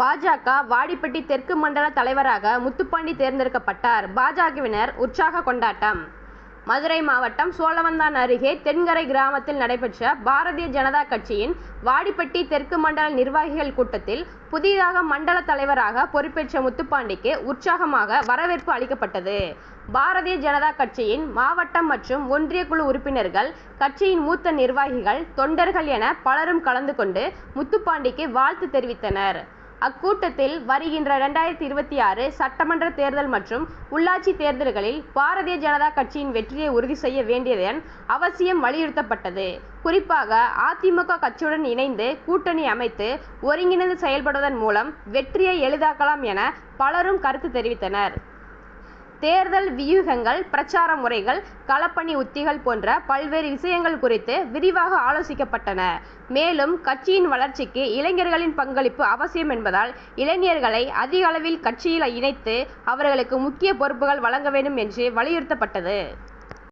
பாஜக வாடிப்பட்டி தெற்கு மண்டல தலைவராக முத்துப்பாண்டி தேர்ந்தெடுக்கப்பட்டார். பாஜகவினர் உற்சாக கொண்டாட்டம் மதுரை மாவட்டம் சோழவந்தான் அருகே தென்கரை கிராமத்தில் நடைபெற்ற பாரதிய ஜனதா கட்சியின் வாடிப்பட்டி தெற்கு மண்டல நிர்வாகிகள் கூட்டத்தில் புதிதாக மண்டல தலைவராக பொறுப்பேற்ற முத்துப்பாண்டிக்கு உற்சாகமாக வரவேற்பு அளிக்கப்பட்டது. பாரதிய ஜனதா கட்சியின் மாவட்டம் மற்றும் ஒன்றிய குழு உறுப்பினர்கள் கட்சியின் மூத்த நிர்வாகிகள் தொண்டர்கள் என பலரும் கலந்து கொண்டு முத்துப்பாண்டிக்கு வாழ்த்து தெரிவித்தனர். அக்கூட்டத்தில் வருகின்ற இரண்டாயிரத்தி இருபத்தி ஆறு சட்டமன்ற தேர்தல் மற்றும் உள்ளாட்சி தேர்தல்களில் பாரதிய ஜனதா கட்சியின் வெற்றியை உறுதி செய்ய வேண்டியதன் அவசியம் வலியுறுத்தப்பட்டது. குறிப்பாக அதிமுக கட்சியுடன் இணைந்து கூட்டணி அமைத்து ஒருங்கிணைந்து செயல்படுவதன் மூலம் வெற்றியை எளிதாக்கலாம் என பலரும் கருத்து தெரிவித்தனர். தேர்தல் வியூகங்கள் பிரசார முறைகள் களப்பணி உத்திகள் போன்ற பல்வேறு விஷயங்கள் குறித்து விரிவாக ஆலோசிக்கப்பட்டன. மேலும் கட்சியின் வளர்ச்சிக்கு இளைஞர்களின் பங்களிப்பு அவசியம் என்பதால் இளைஞர்களை அதிக அளவில் கட்சியில் இணைத்து அவர்களுக்கு முக்கிய பொறுப்புகள் வழங்க வேண்டும் என்று வலியுறுத்தப்பட்டது.